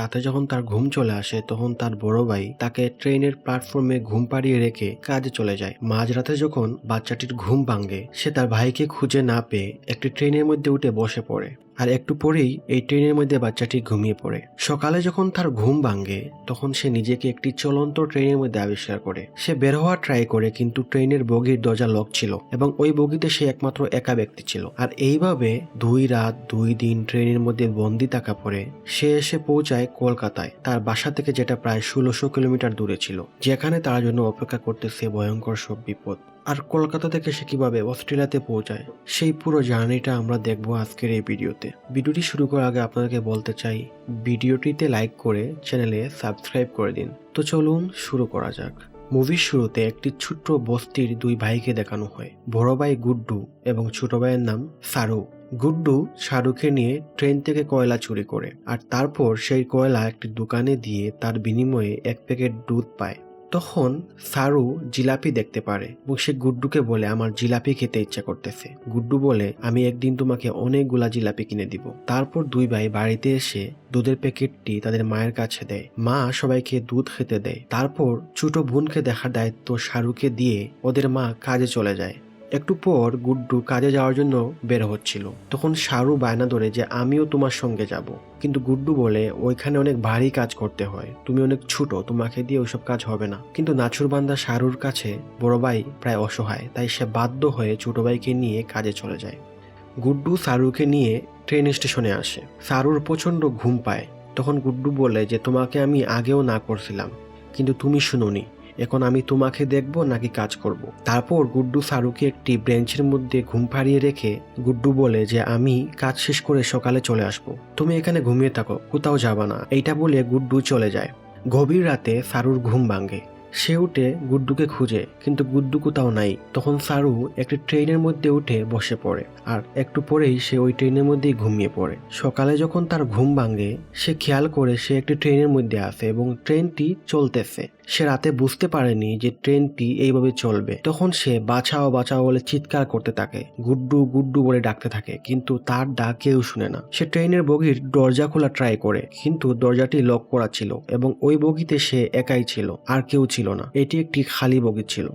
রাতে যখন তার ঘুম চলে আসে, তখন তার বড় ভাই তাকে ট্রেনের প্ল্যাটফর্মে ঘুম পাড়িয়ে রেখে কাজে চলে যায়। মাঝরাতে যখন বাচ্চাটির ঘুম ভাঙে, সে তার ভাইকে খুঁজে না পেয়ে একটি ট্রেনের মধ্যে উঠে বসে পড়ে। আর একটু পরেই এই ট্রেনের মধ্যে বাচ্চাটি ঘুমিয়ে পড়ে। সকালে যখন তার ঘুম ভাঙে, তখন সে নিজেকে একটি চলন্ত ট্রেনের মধ্যে আবিষ্কার করে। সে বের হওয়ার ট্রাই করে, কিন্তু ট্রেনের বগির দরজা লক ছিল এবং ওই বগিতে সে একমাত্র একা ব্যক্তি ছিল। আর এইভাবে দুই রাত, দুই দিন ট্রেনের মধ্যে বন্দি থাকা পরে সে এসে পৌঁছায় কলকাতায়। তার বাসা থেকে যেটা প্রায় ষোলোশো কিলোমিটার দূরে ছিল, যেখানে তার জন্য অপেক্ষা করতেছে ভয়ঙ্কর সব বিপদ। আর কলকাতা থেকে সে কীভাবে অস্ট্রেলিয়াতে পৌঁছায়, সেই পুরো জার্নিটা আমরা দেখব আজকের এই ভিডিওতে। ভিডিওটি শুরু করার আগে আপনাদেরকে বলতে চাই, ভিডিওটিতে লাইক করে চ্যানেলে সাবস্ক্রাইব করে দিন। তো চলুন শুরু করা যাক। মুভির শুরুতে একটি ছোট্ট বস্তির দুই ভাইকে দেখানো হয়, বড় ভাই গুড্ডু এবং ছোট ভাইয়ের নাম সারু। গুড্ডু শাহরুখকে নিয়ে ট্রেন থেকে কয়লা চুরি করে, আর তারপর সেই কয়লা একটি দোকানে দিয়ে তার বিনিময়ে এক প্যাকেট দুধ পায়। তখন সারু জিলাপি দেখতে পারে এবং সে গুড্ডুকে বলে, আমার জিলাপি খেতে ইচ্ছা করতেছে। গুড্ডু বলে, আমি একদিন তোমাকে অনেকগুলা জিলাপি কিনে দিব। তারপর দুই ভাই বাড়িতে এসে দুধের প্যাকেটটি তাদের মায়ের কাছে দেয়। মা সবাইকে দুধ খেতে দেয়। তারপর ছোট বোনকে দেখার দায়িত্ব শাহরুখকে দিয়ে ওদের মা কাজে চলে যায়। একটু পর গুড্ডু কাজে যাওয়ার জন্য বের হচ্ছিল। তখন সারু বায়না ধরে যে আমিও তোমার সঙ্গে যাব। কিন্তু গুড্ডু বলে, ওইখানে অনেক ভারী কাজ করতে হয়। তুমি অনেক ছোট, তোমাকে দিয়ে ওইসব কাজ হবে না। কিন্তু নাছুরবান্দা সারুর কাছে, বড় ভাই প্রায় অসহায়, তাই সে বাধ্য হয়ে ছোট ভাইকে নিয়ে কাজে চলে যায়। গুড্ডু সারুকে নিয়ে ট্রেন স্টেশনে আসে। সারুর প্রচণ্ড ঘুম পায়। তখন গুড্ডু বলে যে, তোমাকে আমি আগেও না করছিলাম, কিন্তু তুমি শুনোনি। এখন আমি তোমাকে দেখব নাকি কাজ করব। তারপর গুড্ডু সারুকে একটি ব্রেঞ্চের মধ্যে ঘুম পাড়িয়ে রেখে গুড্ডু বলে যে, আমি কাজ শেষ করে সকালে চলে আসব। তুমি এখানে ঘুমিয়ে থাকো, কোথাও যাবা না। এইটা বলে গুড্ডু চলে যায়। গভীর রাতে সারুর ঘুম ভাঙে। সে উঠে গুড্ডুকে খুঁজে, কিন্তু গুড্ডু কোথাও নাই। তখন সারু একটি ট্রেনের মধ্যে উঠে বসে পড়ে আর একটু পরেই সে ওই ট্রেনের মধ্যেই ঘুমিয়ে পড়ে। সকালে যখন তার ঘুম ভাঙে, সে খেয়াল করে সে একটি ট্রেনের মধ্যে আসে এবং ট্রেনটি চলতেছে। সে রাতে বুঝতে পারেনি যে ট্রেনটি এইভাবে চলবে। তখন সে বাছাও বাছাও বলে চিৎকার করতে থাকে, গুড্ডু গুড্ডু বলে ডাকতে থাকে, কিন্তু তার ডাক কেউ শুনে না। সে ট্রেনের বগির দরজা খোলা ট্রাই করে, কিন্তু দরজাটি লক করা ছিল এবং ওই বগিতে সে একাই ছিল, আর কেউ ছিল না। এটি একটি খালি বগি ছিল।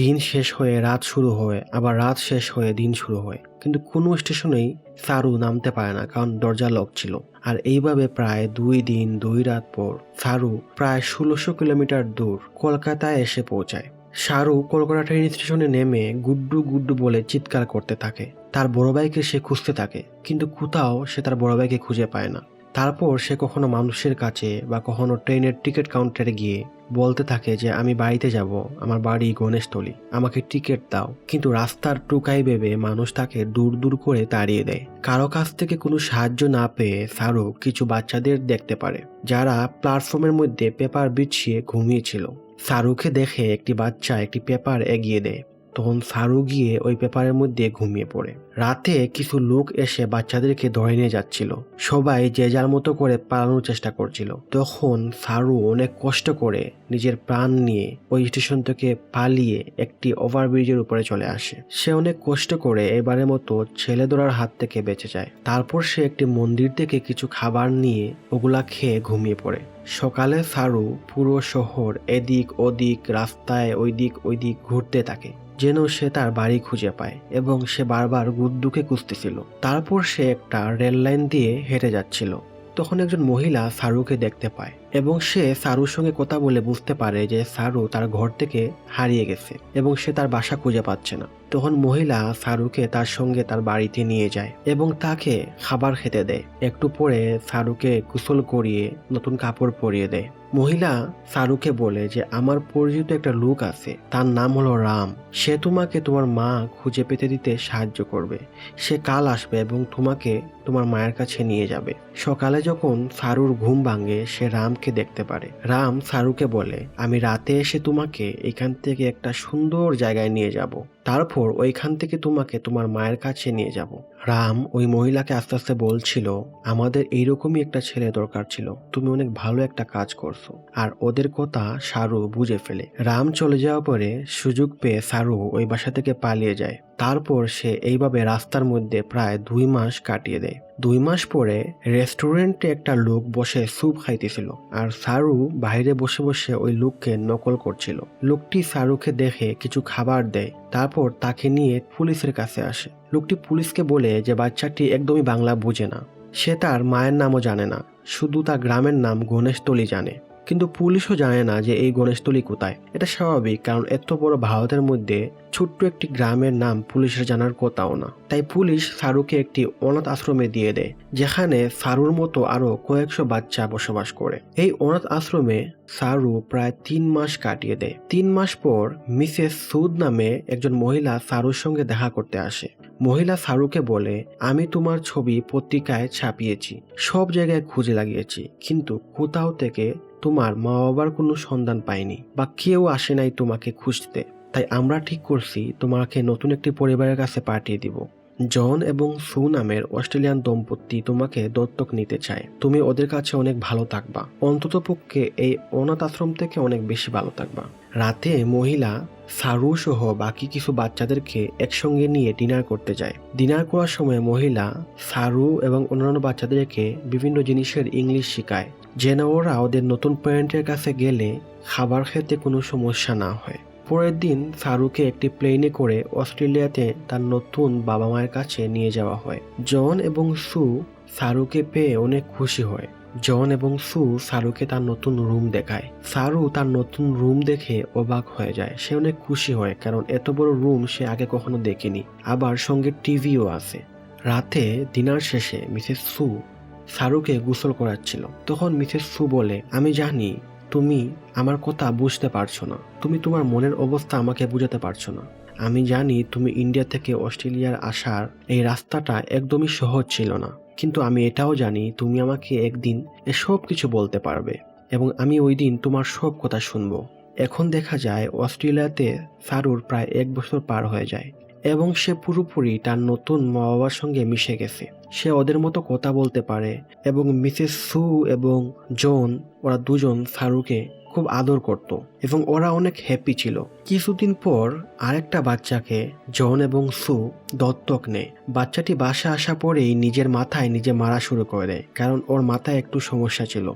দিন শেষ হয়ে রাত শুরু হয়, আবার রাত শেষ হয়ে দিন শুরু হয়। কিন্তু কোনো স্টেশনেই সারু নামতে পারে না, কারণ দরজা লক ছিল। আর এইভাবে প্রায় দুই দিন, দুই রাত পর সারু প্রায় ষোলোশো কিলোমিটার দূর কলকাতায় এসে পৌঁছায়। সারু কলকাতা ট্রেন স্টেশনে নেমে গুড্ডু গুড্ডু বলে চিৎকার করতে থাকে। তার বড় ভাইকে সে খুঁজতে থাকে, কিন্তু কোথাও সে তার বড় ভাইকে খুঁজে পায় না। তারপর সে কখনো মানুষের কাছে বা কখনো ট্রেনের টিকিট কাউন্টারে গিয়ে বলতে থাকে যে, আমি বাড়িতে যাব, আমার বাড়ি গণেশতলি, আমাকে টিকিট দাও। কিন্তু রাস্তার টুকাই ভেবে মানুষ তাকে দূর দূর করে তাড়িয়ে দেয়। কারও কাছ থেকে কোনো সাহায্য না পেয়ে শাহরুখ কিছু বাচ্চাদের দেখতে পারে, যারা প্ল্যাটফর্মের মধ্যে পেপার বিছিয়ে ঘুমিয়েছিল শাহরুখে দেখে একটি বাচ্চা একটি পেপার এগিয়ে দেয়। তখন সারু গিয়ে ওই পেপারের মধ্যে ঘুমিয়ে পড়ে। রাতে কিছু লোক এসে বাচ্চাদেরকে ধরে নিয়ে যাচ্ছিল। সবাই যে যার মতো করে পালানোর চেষ্টা করছিল। তখন সারু অনেক কষ্ট করে নিজের প্রাণ নিয়ে ওই স্টেশন থেকে পালিয়ে একটি ওভারব্রিজের উপরে চলে আসে। সে অনেক কষ্ট করে এবারের মতো ছেলে ধরার হাত থেকে বেঁচে যায়। তারপর সে একটি মন্দির থেকে কিছু খাবার নিয়ে ওগুলা খেয়ে ঘুমিয়ে পড়ে। সকালে সারু পুরো শহর এদিক ওদিক রাস্তায় ওই দিক ওই দিক ঘুরতে থাকে। যেন সে তার বাড়ি খুঁজে পায় এবং সে বারবার গুদ্দুকে খুঁজতেছিল। তারপর সে একটা রেল লাইন দিয়ে হেঁটে যাচ্ছিল। তখন একজন মহিলা সারুকে দেখতে পায় এবং সে সারুর সঙ্গে কথা বলে বুঝতে পারে যে সারু তার ঘর থেকে হারিয়ে গেছে এবং সে তার বাসা খুঁজে পাচ্ছে না। তখন মহিলা সারুকে তার সঙ্গে তার বাড়িতে নিয়ে যায় এবং তাকে খাবার খেতে দেয়। একটু পরে সারুকে গোসল করিয়ে নতুন কাপড় পরিয়ে দেয়। মহিলা সারুকে বলে যে, আমার পরিচিত একটা লোক আছে, তার নাম হলো রাম। সে তোমাকে তোমার মা খুঁজে পেতে দিতে সাহায্য করবে। সে কাল আসবে এবং তোমাকে তোমার মায়ের কাছে নিয়ে যাবে। সকালে যখন সারুর ঘুম ভাঙে, সে রামকে দেখতে পারে। রাম সারুকে বলে, আমি রাতে এসে তোমাকে এখান থেকে একটা সুন্দর জায়গায় নিয়ে যাব। তারপর ওইখান থেকে তোমাকে তোমার মায়ের কাছে নিয়ে যাব। রাম ওই মহিলাকে আস্তে আস্তে বলছিল, আমাদের এইরকমই একটা ছেলে দরকার ছিল। তুমি অনেক ভালো একটা কাজ করছ। আর ওদের কথা সারু বুঝে ফেলে। রাম চলে যাওয়ার পরে সুযোগ পেয়ে সারু ওই বাসা থেকে পালিয়ে যায়। তারপর সে এইভাবে রাস্তার মধ্যে প্রায় দুই মাস কাটিয়ে দেয়। দুই মাস পরে রেস্টুরেন্টে একটা লোক বসে স্যুপ খাইতেছিল আর সারু বাইরে বসে বসে ওই লোককে নকল করছিল। লোকটি সারুকে দেখে কিছু খাবার দেয়, তারপর তাকে নিয়ে পুলিশের কাছে আসে। লোকটি পুলিশকে বলে যে বাচ্চাটি একদমই বাংলা বোঝে না। সে তার মায়ের নামও জানে না, শুধু তার গ্রামের নাম গণেশতলি জানে। কিন্তু পুলিশও জানে না যে এই গণেশতলি কোথায়। এটা স্বাভাবিক, কারণ এত বড় ভারতের মধ্যে ছোট্ট একটি গ্রামের নাম পুলিশের জানার কথাও না। তাই পুলিশ সারুকে একটি অনাথ আশ্রমে দিয়ে দেয়, যেখানে সারুর মতো আরও কয়েকশো বাচ্চা বসবাস করে। এই অনাথ আশ্রমে সারু প্রায় তিন মাস কাটিয়ে দেয়। তিন মাস পর মিসেস সুদ নামে একজন মহিলা সারুর সঙ্গে দেখা করতে আসে। মহিলা সারুকে বলে, আমি তোমার ছবি পত্রিকায় ছাপিয়েছি, সব জায়গায় খুঁজে লাগিয়েছি, কিন্তু কোথাও থেকে তোমার মা বাবার কোনো সন্ধান পায়নি বা কেউ আসে নাই তোমাকে খুঁজতে। তাই আমরা ঠিক করছি তোমাকে নতুন একটি পরিবারের কাছে পাঠিয়ে দিব। জন এবং সু নামের অস্ট্রেলিয়ান দম্পতি তোমাকে দত্তক নিতে চায়। তুমি ওদের কাছে অনেক ভালো থাকবা। অন্তত পক্ষে এই অনাথ আশ্রম থেকে অনেক বেশি ভালো থাকবা। রাতে মহিলা সারু সহ বাকি কিছু বাচ্চাদেরকে একসঙ্গে নিয়ে ডিনার করতে যায়। ডিনার করার সময় মহিলা সারু এবং অন্যান্য বাচ্চাদেরকে বিভিন্ন জিনিসের ইংলিশ শেখায়। যেন ওরা ওদের নতুন প্যারেন্টের কাছে গেলে খাবার খেতে কোনো সমস্যা না হয়। পরের দিন সারুকে একটি প্লেনে করে অস্ট্রেলিয়াতে তার নতুন বাবা মায়ের কাছে নিয়ে যাওয়া হয়। জন এবং সু সারুকে পেয়ে অনেক খুশি হয়। জন এবং সু সারুকে তার নতুন রুম দেখায়। সারু তার নতুন রুম দেখে অবাক হয়ে যায়। সে অনেক খুশি হয় কারণ এত বড় রুম সে আগে কখনো দেখেনি। আবার সঙ্গে টিভিও আছে। রাতে ডিনার শেষে মিসেস সু সারুকে গোসল করাচ্ছিল। তখন মিসেস সু বলে, আমি জানি তুমি আমার কথা বুঝতে পারছ না। তুমি তোমার মনের অবস্থা আমাকে বুঝাতে পারছ না। আমি জানি তুমি ইন্ডিয়া থেকে অস্ট্রেলিয়ার আসার এই রাস্তাটা একদমই সহজ ছিল না। কিন্তু আমি এটাও জানি তুমি আমাকে একদিন এসব কিছু বলতে পারবে এবং আমি ওই দিন তোমার সব কথা শুনব। এখন দেখা যায় অস্ট্রেলিয়াতে সারুর প্রায় এক বছর পার হয়ে যায় এবং সে পুরোপুরি তার নতুন মা বাবার সঙ্গে মিশে গেছে। সে ওদের মতো কথা বলতে পারে এবং মিসেস সু এবং জন, ওরা দুজন সারুকে খুব আদর করত এবং ওরা অনেক হ্যাপি ছিল। কিছুদিন পর আরেকটা বাচ্চাকে জন এবং সু দত্তক নেয়। বাচ্চাটি বাসা আসা পরেই নিজের মাথায় নিজে মারা শুরু করে দেয় কারণ ওর মাথায় একটু সমস্যা ছিল।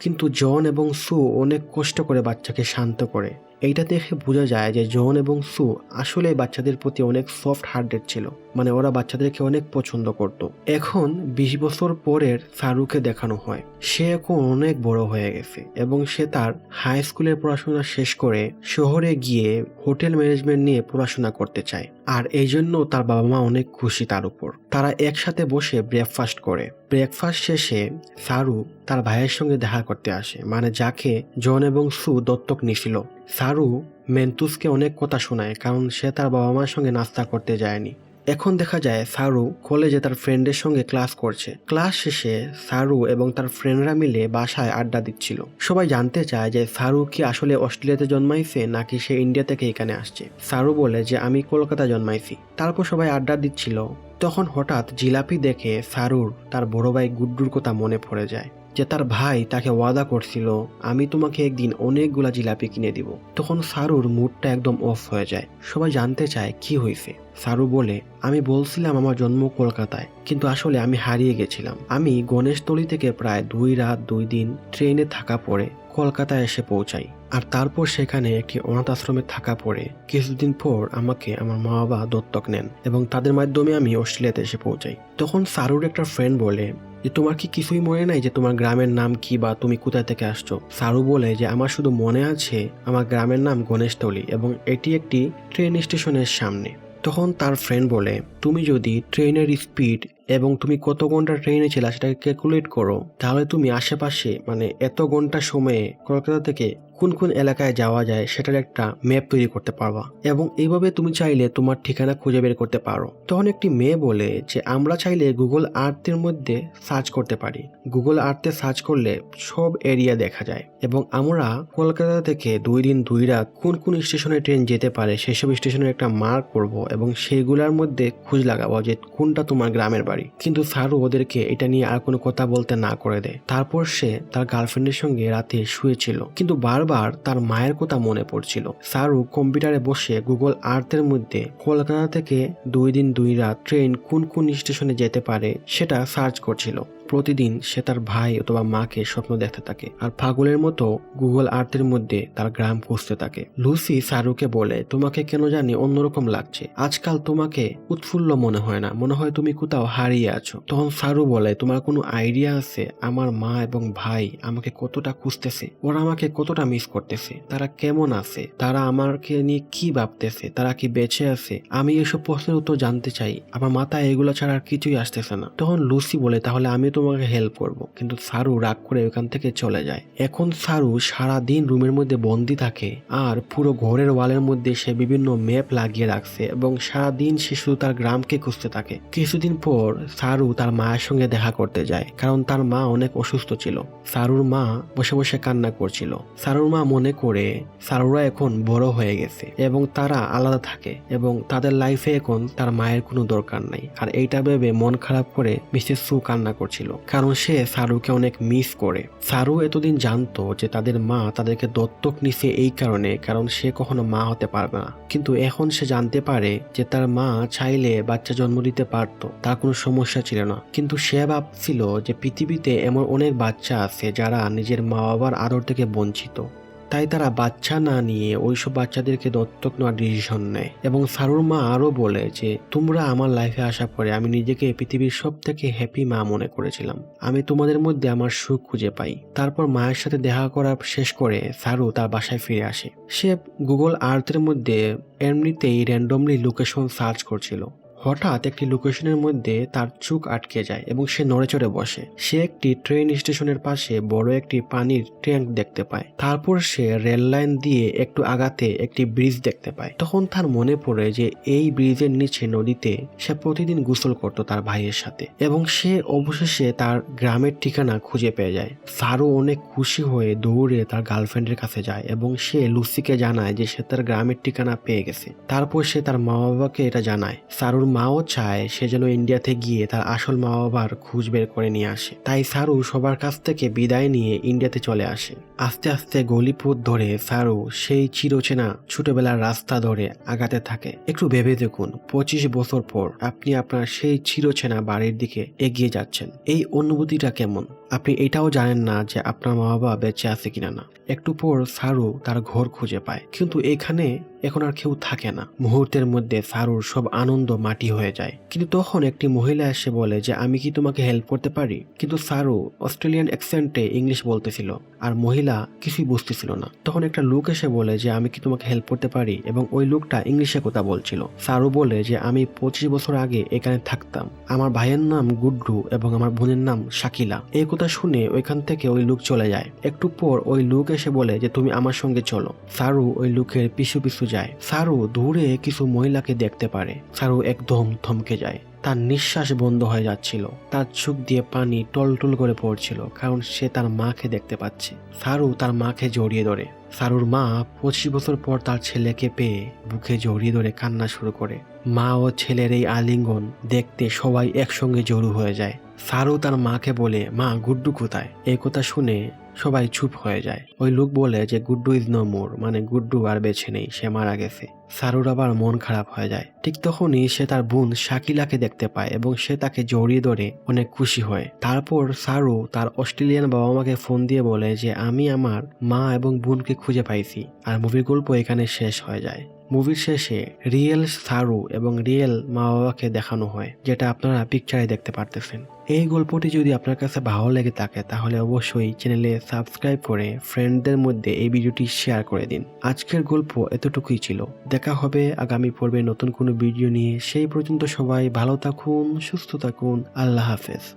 কিন্তু জন এবং সু অনেক কষ্ট করে বাচ্চাকে শান্ত করে এইটা দেখে বোঝা যায় যে জন এবং সু আসলে বাচ্চাদের প্রতি অনেক সফট হার্টেড ছিল। মানে ওরা বাচ্চাদেরকে অনেক পছন্দ করত। এখন বিশ বছর পরের সারুকে দেখানো হয়। সে এখন অনেক বড় হয়ে গেছে এবং সে তার হাই স্কুলের পড়াশোনা শেষ করে শহরে গিয়ে হোটেল ম্যানেজমেন্ট নিয়ে পড়াশোনা করতে চায়। আর এই জন্য তার বাবা মা অনেক খুশি তার উপর। তারা একসাথে বসে ব্রেকফাস্ট করে। ব্রেকফাস্ট শেষে সারু তার ভাইয়ের সঙ্গে দেখা করতে আসে। মানে যাকে জন এবং সু দত্তক নিছিল। সারু মেন্তুসকে অনেক কথা শোনায়, কারণ সে তার বাবা মার সঙ্গে নাস্তা করতে যায়নি। এখন দেখা যায়, সারু কলেজে তার ফ্রেন্ডের সঙ্গে ক্লাস করছে। ক্লাস শেষে সারু এবং তার ফ্রেন্ডরা মিলে বাসায় আড্ডা দিচ্ছিল। সবাই জানতে চায় যে সারু কি আসলে অস্ট্রেলিয়াতে জন্মাইছে, নাকি সে ইন্ডিয়া থেকে এখানে আসছে। সারু বলে যে, আমি কলকাতা জন্মাইছি। তারপর সবাই আড্ডা দিচ্ছিল। তখন হঠাৎ জিলাপি দেখে সারুর তার বড় ভাই গুড্ডুর কথা মনে পড়ে যায়। যে তার ভাই তাকে ওয়াদা করছিল, আমি তোমাকে একদিন অনেকগুলা জিলাপি কিনে দিব। তখন সারুর মুডটা একদম অফ হয়ে যায়। সবাই জানতে চায়, কি হয়েছে? সারু বলে, আমি বলছিলাম আমার জন্ম কলকাতায়, কিন্তু আসলে আমি হারিয়ে গেছিলাম। আমি গণেশতলি থেকে প্রায় দুই রাত, দুই দিন ট্রেনে থাকা পরে কলকাতায় এসে পৌঁছাই। আর তারপর সেখানে একটি অনাথ আশ্রমে থাকা পরে কিছুদিন পর আমাকে আমার মা বাবা দত্তক নেন এবং তাদের মাধ্যমে আমি অস্ট্রেলিয়াতে এসে পৌঁছাই। তখন সারুর একটা ফ্রেন্ড বলে যে তোমার কি কিছুই মনে নাই যে তোমার গ্রামের নাম কি বা তুমি কোথায় থেকে আসছো? সারু বলে যে আমার শুধু মনে আছে আমার গ্রামের নাম গণেশতলি এবং এটি একটি ট্রেন স্টেশনের সামনে। তখন তার ফ্রেন্ড বলে, তুমি যদি ট্রেনের স্পিড এবং তুমি কত ঘণ্টা ট্রেনে ছিলা সেটাকে ক্যালকুলেট করো। তাহলে তুমি আশেপাশে মানে এত ঘণ্টা সময়ে কলকাতা থেকে কোন কোন এলাকায় যাওয়া যায় সেটার একটা ম্যাপ তৈরি করতে পারবা। এবং এইভাবে তুমি চাইলে তোমার ঠিকানা খুঁজে বের করতে পারো। তখন একটি মেয়ে বলে যে, আমরা চাইলে গুগল আর্থের মধ্যে সার্চ করতে পারি। গুগল আর্থে সার্চ করলে সব এরিয়া দেখা যায়। এবং আমরা কলকাতা থেকে দুই দিন, দুই রাত কোন কোন স্টেশনে ট্রেন যেতে পারে সেসব স্টেশনের একটা মার্ক করব এবং সেইগুলোর মধ্যে খোঁজ লাগাবো যে কোনটা তোমার গ্রামের বাড়ি। কিন্তু সারু ওদেরকে এটা নিয়ে আর কোনো কথা বলতে না করে দেয়। তারপর সে তার গার্লফ্রেন্ডের সঙ্গে রাতে শুয়েছিল, কিন্তু বারবার তার মায়ের কথা মনে পড়ছিল। সারু কম্পিউটারে বসে গুগল আর্থের মধ্যে কলকাতা থেকে দুই দিন, দুই রাত ট্রেন কোন কোন স্টেশনে যেতে পারে সেটা সার্চ করছিল। প্রতিদিন সে তার ভাই অথবা মাকে স্বপ্ন দেখতে থাকে আর পাগলের মতো গুগল আর্থের মধ্যে তার গ্রাম খুঁজতে থাকে। লুসি সারুকে বলে, তোমাকে কেন জানি অন্যরকম লাগছে। আজকাল তোমাকে উৎফুল্ল মনে হয় না। মনে হয় তুমি কোথাও হারিয়ে আছো। তখন সারু বলে, তোমার কোনো আইডিয়া আছে? আমার মা এবং ভাই আমাকে কতটা খুঁজতেছে? ওরা আমাকে কতটা মিস করতেছে? তারা কেমন আছে? তারা আমাকে নিয়ে কি ভাবতেছে? তারা কি বেঁচে আছে? আমি এসব প্রশ্নের উত্তর জানতে চাই। আমার মাথায় এগুলো ছাড়া আর কিছুই আসতেছে না। তখন লুসি বলে, তাহলে আমি তোমাকে হেল্প করব। কিন্তু সারু রাগ করে ওখান থেকে চলে যায়। এখন সারু সারা দিন রুমের মধ্যে বন্দি থাকে আর পুরো ঘরের ওয়ালের মধ্যে সে বিভিন্ন ম্যাপ লাগিয়ে রাখছে এবং সারা দিন সে শুধু তার গ্রামকে খুঁজতে থাকে। কিছুদিন পর সারু তার মায়ের সঙ্গে দেখা করতে যায়, কারণ তার মা অনেক অসুস্থ ছিল। সারুর মা বসে বসে কান্না করছিল। সারুর মা মনে করে সারুরা এখন বড় হয়ে গেছে এবং তারা আলাদা থাকে এবং তাদের লাইফে এখন তার মায়ের কোনো দরকার নাই। আর এইটা ভেবে মন খারাপ করে মিসেস সু কান্না করছিল। কারণ সে সারুকে অনেক মিস করে। সারু এতদিন জানতো যে তাদের মা তাদেরকে দত্তক নিছে এই কারণে, কারণ সে কখনো মা হতে পারবে না। কিন্তু এখন সে জানতে পারে যে তার মা চাইলে বাচ্চা জন্ম দিতে পারত তার কোনো সমস্যা ছিল না। কিন্তু সে ভাবছিল যে পৃথিবীতে এমন অনেক বাচ্চা আছে যারা নিজের মা বাবার আদর থেকে বঞ্চিত। তাই তারা বাচ্চা না নিয়ে ওইসব বাচ্চাদেরকে দত্তক নেওয়ার ডিসিশন নেয়। এবং সারুর মা আরও বলে যে, তোমরা আমার লাইফে আসার পরে আমি নিজেকে পৃথিবীর সব থেকে হ্যাপি মা মনে করেছিলাম। আমি তোমাদের মধ্যে আমার সুখ খুঁজে পাই। তারপর মায়ের সাথে দেখা করা শেষ করে সারু তার বাসায় ফিরে আসে। সে গুগল আর্থের মধ্যে এমনিতেই র্যান্ডমলি লোকেশন সার্চ করছিল। হঠাৎ একটি লোকেশনের মধ্যে তার চোখ আটকে যায় এবং সে নড়েচড়ে বসে। সে একটি ট্রেন স্টেশনের পাশে বড় একটি পানির ট্যাঙ্ক দেখতে পায়। তারপর সে রেল লাইন দিয়ে একটু আগাতে একটি ব্রিজ দেখতে পায়। তখন তার মনে পড়ে যে এই ব্রিজের নিচে নদীতে সে প্রতিদিন গোসল করত তার ভাইয়ের সাথে এবং সে অবশেষে তার গ্রামের ঠিকানা খুঁজে পেয়ে যায়। সারু অনেক খুশি হয়ে দৌড়ে তার গার্লফ্রেন্ডের কাছে যায় এবং সে লুসিকে জানায় যে সে তার গ্রামের ঠিকানা পেয়ে গেছে। তারপর সে তার মা বাবাকে এটা জানায়। সারুর মাও চায় সে যেন ইন্ডিয়াতে গিয়ে তার আসল মা বাবার খুঁজ বের করে নিয়ে আসে। তাই সারু সবার কাছ থেকে বিদায় নিয়ে ইন্ডিয়াতে চলে আসে। আস্তে আস্তে গলিপথ ধরে সারু সেই চিরচেনা ছোটবেলার রাস্তা ধরে আগাতে থাকে। একটু ভেবে দেখুন, পঁচিশ বছর পর আপনি আপনার সেই চিরচেনা বাড়ির দিকে এগিয়ে যাচ্ছেন। এই অনুভূতিটা কেমন? আপনি এটাও জানেন না যে আপনার মা বাবা বেঁচে আছে কিনা না। একটু পর সারু তার ঘর খুঁজে পায়। কিন্তু এখানে এখন আর কেউ থাকে না। মুহূর্তের মধ্যে সারুর সব আনন্দ মাটি হয়ে যায়। কিন্তু তখন একটি মহিলা এসে বলে যে, আমি কি তোমাকে হেল্প করতে পারি? কিন্তু সারু অস্ট্রেলিয়ান অ্যাকসেন্টে ইংলিশ বলতেছিল আর মহিলা কিছুই বুঝতেছিল না। তখন একটা লোক এসে বলে যে, আমি কি তোমাকে হেল্প করতে পারি? এবং ওই লোকটা ইংলিশে কথা বলছিল। সারু বলে যে, আমি পঁচিশ বছর আগে এখানে থাকতাম। আমার ভাইয়ের নাম গুড্ডু এবং আমার বোনের নাম শাকিলা। এই কথা শুনে ওইখান থেকে ওই লোক চলে যায়। একটু পর ওই লোক এসে বলে যে, তুমি আমার সঙ্গে চলো। সারু ওই লোকের পিছু পিছু যায়। সারু দূরে কিছু মহিলাকে দেখতে পারে। সারু একদম থমকে যায়। তার নিঃশ্বাস বন্ধ হয়ে যাচ্ছিল। তার চোখ দিয়ে পানি টলটল করে পড়ছিল, কারণ সে তার মাকে দেখতে পাচ্ছে। সারু তার মাকে জড়িয়ে ধরে। সারুর মা পঁচিশ বছর পর তার ছেলেকে পেয়ে বুকে জড়িয়ে ধরে কান্না শুরু করে। মা ও ছেলের এই আলিঙ্গন দেখতে সবাই একসঙ্গে জড়ো হয়ে যায়। সারু তার মাকে বলে, মা, গুড্ডু কোথায়? এই কথা শুনে সবাই চুপ হয়ে যায়। ওই লোক বলে যে, গুড্ডু ইজ নো মোর মানে গুড্ডু আর বেছে নেই, সে মারা গেছে। সারুর আবার মন খারাপ হয়ে যায়। ঠিক তখনই সে তার বোন শাকিলাকে দেখতে পায় এবং সে তাকে জড়িয়ে ধরে অনেক খুশি হয়। তারপর সারু তার অস্ট্রেলিয়ান বাবা মাকে ফোন দিয়ে বলে যে, আমি আমার মা এবং বোনকে খুঁজে পাইছি, আর মুভির গল্প এখানে শেষ হয়ে যায়। মুভির শেষে রিয়েল সারু এবং রিয়েল মা বাবাকে দেখানো হয়, যেটা আপনারা পিকচারে দেখতে পারতেছেন। এই গল্পটি যদি আপনার কাছে ভালো লেগে থাকে, তাহলে অবশ্যই চ্যানেলে সাবস্ক্রাইব করে ফ্রেন্ডদের মধ্যে এই ভিডিওটি শেয়ার করে দিন। আজকের গল্প এতটুকুই ছিল। দেখা হবে আগামী পর্বে নতুন কোনো ভিডিও নিয়ে। সেই পর্যন্ত সবাই ভালো থাকুন, সুস্থ থাকুন। আল্লাহ হাফেজ।